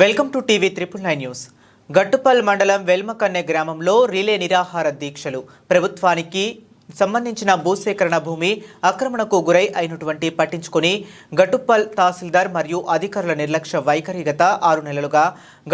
Welcome to TV triple nine news. Gattuppal మండలం వెల్మకన్నె గ్రామంలో relay నిరాహార దీక్షలు. ప్రభుత్వానికి సంబంధించిన భూసేకరణ భూమి ఆక్రమణకు గురై అయినటువంటి పట్టించుకుని గట్టుప్పల్ తహసీల్దార్ మరియు అధికారుల నిర్లక్ష్య వైఖరి గత ఆరు నెలలుగా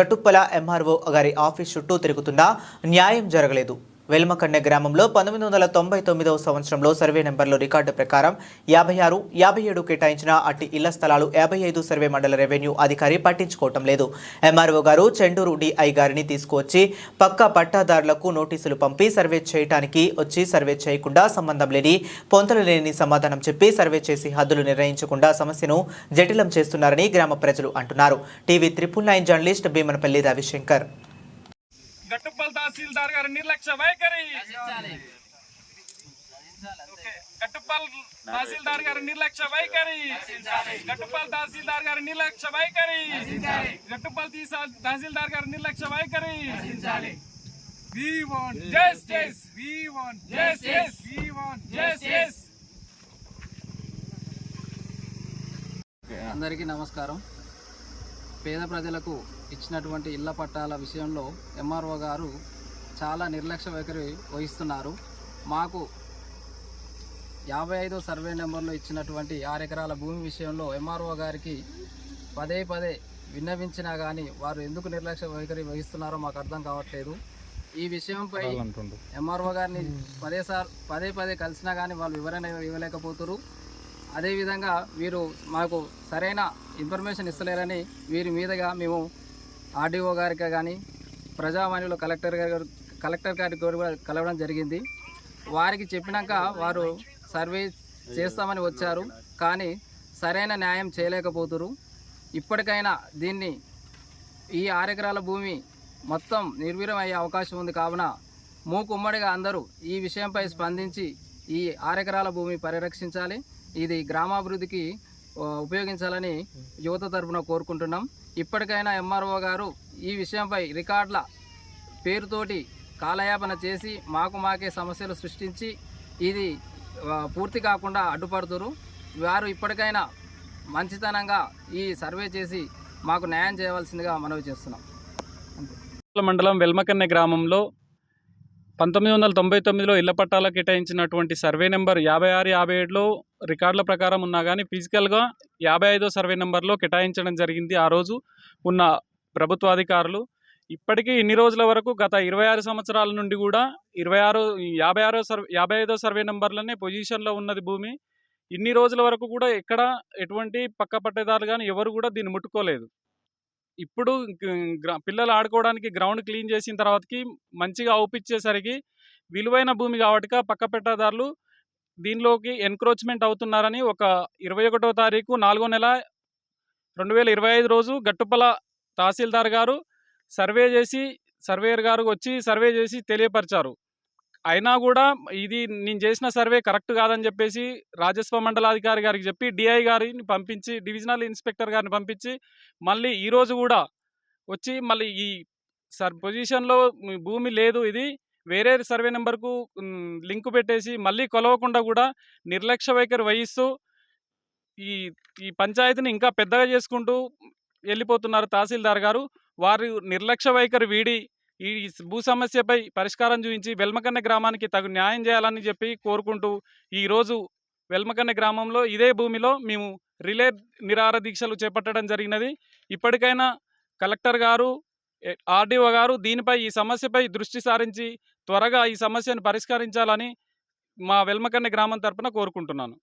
గట్టుప్పల ఎంఆర్ఓ గారి ఆఫీస్ చుట్టూ తిరుగుతున్నా న్యాయం జరగలేదు. వెల్మకండె గ్రామంలో పంతొమ్మిది వందల తొంభై తొమ్మిదవ సంవత్సరంలో సర్వే నెంబర్లో రికార్డు ప్రకారం యాభై ఆరు యాభై ఏడు కేటాయించిన అట్టి ఇళ్ళ స్థలాలు యాభై ఐదు సర్వే మండల రెవెన్యూ అధికారి పట్టించుకోవటం లేదు. ఎంఆర్ఓ గారు చెండూరు డిఐ గారిని తీసుకువచ్చి పక్క పట్టాదారులకు నోటీసులు పంపి సర్వే చేయటానికి వచ్చి సర్వే చేయకుండా సంబంధం లేని పొంతలు లేని సమాధానం చెప్పి సర్వే చేసి హద్దులు నిర్ణయించకుండా సమస్యను జటిలం చేస్తున్నారని గ్రామ ప్రజలు అంటున్నారు. TV triple nine journalist Bhimanapalli Ravishankar. Gattuppal తహసీల్దార్ గారి నిర్లక్ష్య వైఖరి ఓకే. గట్టుప్పల్ తహసీల్దార్ గారి నిర్లక్ష్య వైఖరి గట్టుప్పల్ తహసీల్దార్ గారి నిర్లక్ష్య వైఖరి గట్టుప్పల్ తీసా- తహసీల్దార్ గారి నిర్లక్ష్య వైఖరి We want justice we want justice we want justice అందరికీ నమస్కారం. పేద ప్రజలకు ఇచ్చినటువంటి ఇళ్ళ పట్టాల విషయంలో ఎంఆర్ఓ గారు చాలా నిర్లక్ష్య వైఖరి వహిస్తున్నారు. మాకు యాభై ఐదో సర్వే నెంబర్లో ఇచ్చినటువంటి ఆరు ఎకరాల భూమి విషయంలో ఎంఆర్ఓ గారికి పదే పదే విన్నవించినా కానీ వారు ఎందుకు నిర్లక్ష్య వైఖరి వహిస్తున్నారో మాకు అర్థం కావట్లేదు. ఈ విషయంపై ఎంఆర్ఓ గారిని పదే సార్ పదే పదే కలిసినా కానీ వాళ్ళు వివరణ ఇవ్వలేకపోతున్నారు అదేవిధంగా వీరు మాకు సరైన ఇన్ఫర్మేషన్ ఇస్తలేరని వీరి మీదుగా మేము ఆర్డీఓ గారికి కానీ ప్రజావాణిలో కలెక్టర్ గారు కలెక్టర్ గారికి కూడా కలవడం జరిగింది. వారికి చెప్పినాక వారు సర్వే చేస్తామని వచ్చారు. కానీ సరైన న్యాయం చేయలేకపోతురు. ఇప్పటికైనా దీన్ని ఈ ఆరెకరాల భూమి మొత్తం నిర్వీరం అయ్యే అవకాశం ఉంది. కావున మూకుమ్మడిగా అందరూ ఈ విషయంపై స్పందించి ఈ ఆరెకరాల భూమి పరిరక్షించాలి. ఇది గ్రామాభివృద్ధికి ఉపయోగించాలని యువత తరఫున కోరుకుంటున్నాం. ఇప్పటికైనా ఎంఆర్ఓ గారు ఈ విషయంపై రికార్డుల పేరుతోటి కాలయాపన చేసి మాకు మాకే సమస్యలు సృష్టించి ఇది పూర్తి కాకుండా అడ్డుపడుతురు. వారు ఇప్పటికైనా మంచితనంగా ఈ సర్వే చేసి మాకు న్యాయం చేయవలసిందిగా మనవి చేస్తున్నాం. మండలం వెల్మకన్నె గ్రామంలో పంతొమ్మిది వందల తొంభై తొమ్మిదిలో ఇళ్ళ పట్టాల కేటాయించినటువంటి సర్వే నెంబర్ యాభై ఆరు యాభై ఏడులో రికార్డుల ప్రకారం ఉన్నా కానీ ఫిజికల్గా యాభై ఐదో సర్వే నెంబర్లో కేటాయించడం జరిగింది ఆ రోజు ఉన్న ప్రభుత్వ అధికారులు. ఇప్పటికీ ఇన్ని రోజుల వరకు గత ఇరవై ఆరు సంవత్సరాల నుండి కూడా ఇరవై ఆరు యాభై ఆరో సర్వే యాభై ఐదో సర్వే నెంబర్లనే పొజిషన్లో ఉన్నది భూమి. ఇన్ని రోజుల వరకు కూడా ఎక్కడ ఎటువంటి పక్క పట్టేదారులు కానీ ఎవరు కూడా దీన్ని ముట్టుకోలేదు. ఇప్పుడు పిల్లలు ఆడుకోవడానికి గ్రౌండ్ క్లీన్ చేసిన తర్వాతకి మంచిగా అవుపిచ్చేసరికి విలువైన భూమి కాబట్టి పక్క పెట్టదారులు దీనిలోకి ఎన్క్రోచ్మెంట్ అవుతున్నారని ఒక ఇరవై ఒకటో తారీఖు నాలుగో నెల రెండు వేల ఇరవై ఐదు రోజు గట్టుపల తహసీల్దార్ గారు సర్వే చేసి సర్వేయర్ గారు వచ్చి సర్వే చేసి తెలియపరిచారు. అయినా కూడా ఇది నేను చేసిన సర్వే కరెక్ట్ కాదని చెప్పేసి రాజస్వ మండలాధికారి గారికి చెప్పి డిఐ గారిని పంపించి డివిజనల్ ఇన్స్పెక్టర్ గారిని పంపించి మళ్ళీ ఈరోజు కూడా వచ్చి మళ్ళీ ఈ సర్ పొజిషన్లో భూమి లేదు ఇది వేరే సర్వే నెంబర్కు లింక్ లింకు పెట్టేసి మళ్ళీ కొలవకుండా కూడా నిర్లక్ష్య వైఖరి వహిస్తూ ఈ ఈ పంచాయతీని ఇంకా పెద్దగా చేసుకుంటూ వెళ్ళిపోతున్నారు తహసీల్దార్ గారు. వారు నిర్లక్ష్య వైఖరి వీడి ఈ భూ సమస్యపై పరిష్కారం చూపించి వెల్మకన్నె గ్రామానికి తగు న్యాయం చేయాలని చెప్పి కోరుకుంటూ ఈరోజు వెల్మకన్నె గ్రామంలో ఇదే భూమిలో మేము రిలే నిరార దీక్షలు చేపట్టడం జరిగినది. ఇప్పటికైనా కలెక్టర్ గారు ఆర్డీఓ గారు దీనిపై ఈ సమస్యపై దృష్టి సారించి త్వరగా ఈ సమస్యను పరిష్కరించాలని మా వెల్మకన్నె గ్రామం తరపున కోరుకుంటున్నాను.